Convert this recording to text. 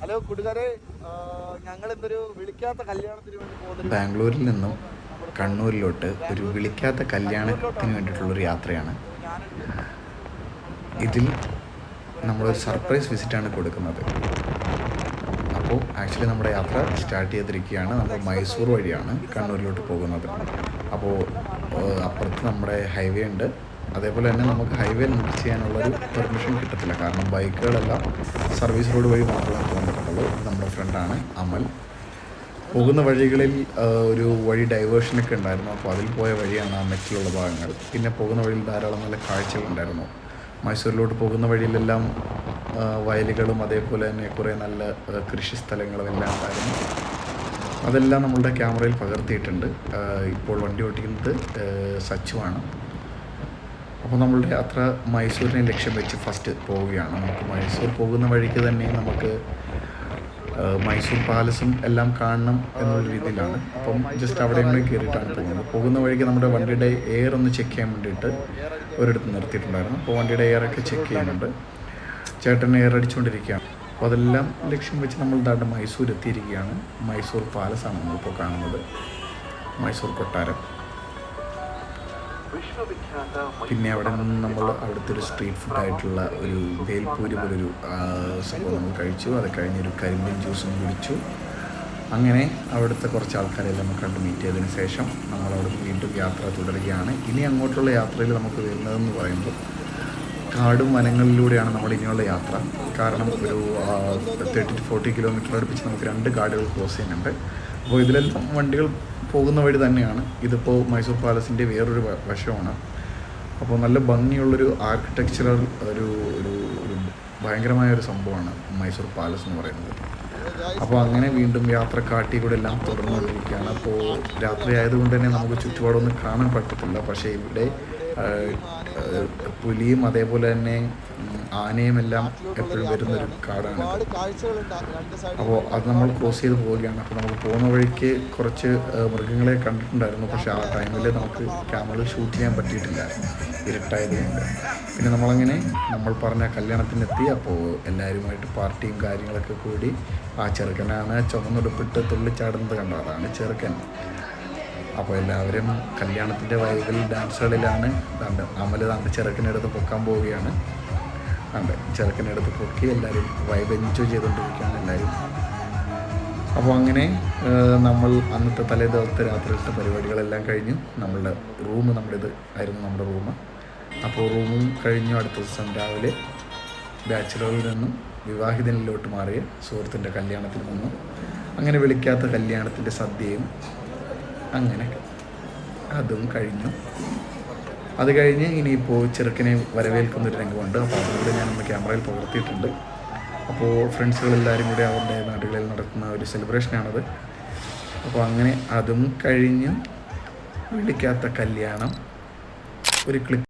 Hello കൂട്ടുകാരെ. ഞങ്ങൾ എന്തൊരു വിളിക്കാത്ത കല്യാണത്തിന് വേണ്ടി പോകുന്നത് ബാംഗ്ലൂരിൽ നിന്നും കണ്ണൂരിലോട്ട് ഒരു വിളിക്കാത്ത കല്യാണത്തിന് വേണ്ടിയിട്ടുള്ളൊരു യാത്രയാണ്. ഇതിൽ നമ്മളൊരു സർപ്രൈസ് വിസിറ്റാണ് കൊടുക്കുന്നത്. അപ്പോൾ ആക്ച്വലി നമ്മുടെ യാത്ര സ്റ്റാർട്ട് ചെയ്തിരിക്കുകയാണ്. നമ്മൾ മൈസൂർ വഴിയാണ് കണ്ണൂരിലോട്ട് പോകുന്നത്. അപ്പോൾ അപ്പുറത്ത് നമ്മുടെ ഹൈവേ ഉണ്ട്. അതേപോലെ തന്നെ നമുക്ക് ഹൈവേ നിർത്തി ചെയ്യാനുള്ളൊരു പെർമിഷൻ കിട്ടത്തില്ല. കാരണം ബൈക്കുകളെല്ലാം സർവീസ് റോഡ് വഴി മാത്രമേ പോകാൻ ഇത് നമ്മുടെ ഫ്രണ്ടാണ് അമൽ. പോകുന്ന വഴികളിൽ ഒരു വഴി ഡൈവേഷനൊക്കെ ഉണ്ടായിരുന്നു. അപ്പോൾ അതിൽ പോയ വഴിയാണ് ആ മെറ്റിലുള്ള ഭാഗങ്ങൾ. പിന്നെ പോകുന്ന വഴിയിൽ ധാരാളം നല്ല കാഴ്ചകളുണ്ടായിരുന്നു മൈസൂരിലോട്ട് പോകുന്ന വഴിയിലെല്ലാം വയലുകളും അതേപോലെ തന്നെ കുറേ നല്ല കൃഷി സ്ഥലങ്ങളും എല്ലാം ഉണ്ടായിരുന്നു. അതെല്ലാം നമ്മളുടെ ക്യാമറയിൽ പകർത്തിയിട്ടുണ്ട്. ഇപ്പോൾ വണ്ടി ഓടിക്കുന്നത് ആ, സച്ചുവാണ്. അപ്പോൾ നമ്മളുടെ യാത്ര മൈസൂരിനെ ലക്ഷ്യം വെച്ച് ഫസ്റ്റ് പോവുകയാണ്. നമുക്ക് മൈസൂർ പോകുന്ന വഴിക്ക് തന്നെ നമുക്ക് മൈസൂർ പാലസും എല്ലാം കാണണം എന്നുള്ള രീതിയിലാണ്. അപ്പം ജസ്റ്റ് അവിടെ നിന്ന് കയറിയിട്ടാണ് പോകുന്നത്. പോകുന്ന വഴിക്ക് നമ്മുടെ വണ്ടിയുടെ എയർ ഒന്ന് ചെക്ക് ചെയ്യാൻ വേണ്ടിയിട്ട് ഒരിടത്ത് നിർത്തിയിട്ടുണ്ടായിരുന്നു. അപ്പോൾ വണ്ടിയുടെ എയർ ഒക്കെ ചെക്ക് ചെയ്യുന്നുണ്ട്. ചേട്ടൻ എയർ അടിച്ചുകൊണ്ടിരിക്കുകയാണ്. അപ്പോൾ അതെല്ലാം ലക്ഷ്യം വെച്ച് നമ്മൾ ദാണ്ട് മൈസൂർ എത്തിയിരിക്കുകയാണ്. മൈസൂർ പാലസാണ് നമ്മളിപ്പോൾ കാണുന്നത്. മൈസൂർ കൊട്ടാരം. പിന്നെ അവിടെ നിന്ന് നമ്മൾ അവിടുത്തെ ഒരു സ്ട്രീറ്റ് ഫുഡായിട്ടുള്ള ഒരു ഭേൽപൂരി പോലൊരു സംഭവം നമ്മൾ കഴിച്ചു. അത് കഴിഞ്ഞൊരു കരിമ്പിൻ ജ്യൂസും കുടിച്ചു. അങ്ങനെ അവിടുത്തെ കുറച്ച് ആൾക്കാരെല്ലാം നമുക്ക് കണ്ട് മീറ്റ് ചെയ്തതിന് ശേഷം നമ്മൾ അവിടെ വീണ്ടും യാത്ര തുടരുകയാണ്. ഇനി അങ്ങോട്ടുള്ള യാത്രയിൽ നമുക്ക് വരുന്നതെന്ന് പറയുമ്പോൾ കാടും വനങ്ങളിലൂടെയാണ് നമ്മൾ ഇനിയുള്ള യാത്ര. കാരണം ഒരു തേർട്ടി ടു ഫോർട്ടി കിലോമീറ്റർ അടുപ്പിച്ച് നമുക്ക് രണ്ട് കാടുകൾ ക്രോസ് ചെയ്യുന്നുണ്ട്. അപ്പോൾ ഇതിലെല്ലാം വണ്ടികൾ പോകുന്ന വഴി തന്നെയാണ്. ഇതിപ്പോൾ മൈസൂർ പാലസിന്റെ വേറൊരു വശമാണ്. അപ്പോൾ നല്ല ഭംഗിയുള്ളൊരു ആർക്കിടെക്ചറൽ ഒരു ഒരു ഒരു ഭയങ്കരമായ ഒരു സംഭവമാണ് മൈസൂർ പാലസ് എന്ന് പറയുന്നത്. അപ്പോൾ അങ്ങനെ വീണ്ടും യാത്ര കാട്ടിലൂടെ എല്ലാം തുടർന്നുകൊണ്ടിരിക്കുകയാണ്. അപ്പോൾ രാത്രി ആയതുകൊണ്ട് തന്നെ നമുക്ക് ചുറ്റുപാടൊന്നും കാണാൻ പറ്റത്തില്ല. പക്ഷേ ഇവിടെ പുലിയും അതേപോലെ തന്നെ ആനയും എല്ലാം എപ്പോഴും വരുന്നൊരു കാടാണ് അപ്പോൾ അത് നമ്മൾ ക്രോസ് ചെയ്ത് പോവുകയാണ്. അപ്പോൾ നമുക്ക് പോകുന്ന വഴിക്ക് കുറച്ച് മൃഗങ്ങളെ കണ്ടിട്ടുണ്ടായിരുന്നു. പക്ഷേ ആ ടൈമിൽ നമുക്ക് ക്യാമറയിൽ ഷൂട്ട് ചെയ്യാൻ പറ്റിയിട്ടില്ല. ഇരുട്ടായതുകൊണ്ട്. പിന്നെ നമ്മളങ്ങനെ നമ്മൾ പറഞ്ഞ കല്യാണത്തിനെത്തി. അപ്പോൾ എല്ലാവരുമായിട്ട് പാർട്ടിയും കാര്യങ്ങളൊക്കെ കൂടി ആ ചെറുക്കനാണ് ചുമന്നുടുപ്പിട്ട് തുള്ളിച്ചാടുന്നത് കണ്ടതാണ് ചെറുക്കൻ. അപ്പോൾ എല്ലാവരും കല്യാണത്തിന്റെ വൈകൽ ഡാൻസുകളിലാണ് കണ്ട് അമൽ ദാണ്ട് ചെറുക്കനെടുത്ത് പൊക്കാൻ പോവുകയാണ്. കണ്ട് ചെറുക്കനെടുത്ത് പൊക്കി എല്ലാവരും വൈബ് എൻജോയ് ചെയ്തുകൊണ്ടിരിക്കുകയാണ് എല്ലാവരും. അപ്പോൾ അങ്ങനെ നമ്മൾ അന്നത്തെ തലേ ദിവസത്തെ രാത്രിയിലത്തെ പരിപാടികളെല്ലാം കഴിഞ്ഞു. നമ്മളുടെ റൂം നമ്മുടേത് ആയിരുന്നു നമ്മുടെ റൂം അപ്പോൾ റൂമും കഴിഞ്ഞു. അടുത്ത ദിവസം രാവിലെ ബാച്ചിലറിൽ നിന്നും വിവാഹിതനിലോട്ട് മാറിയ സുഹൃത്തിന്റെ കല്യാണത്തിൽ നിന്നും അങ്ങനെ വിളിക്കാത്ത കല്യാണത്തിന്റെ സദ്യയും അങ്ങനെ അതും കഴിഞ്ഞു. അത് കഴിഞ്ഞ് ഇനിയിപ്പോൾ ചെറുക്കനെ വരവേൽക്കുന്ന ഒരു രംഗമുണ്ട്. അപ്പോൾ അതുകൂടെ ഞാനൊന്ന് ക്യാമറയിൽ പകർത്തിയിട്ടുണ്ട്. അപ്പോൾ ഫ്രണ്ട്സുകളെല്ലാവരും കൂടി അവരുടെ നാടുകളിൽ നടക്കുന്ന ഒരു സെലിബ്രേഷനാണത്. അപ്പോൾ അങ്ങനെ അതും കഴിഞ്ഞ് വിളിക്കാത്ത കല്യാണം. ഒരു ക്ലിപ്പ്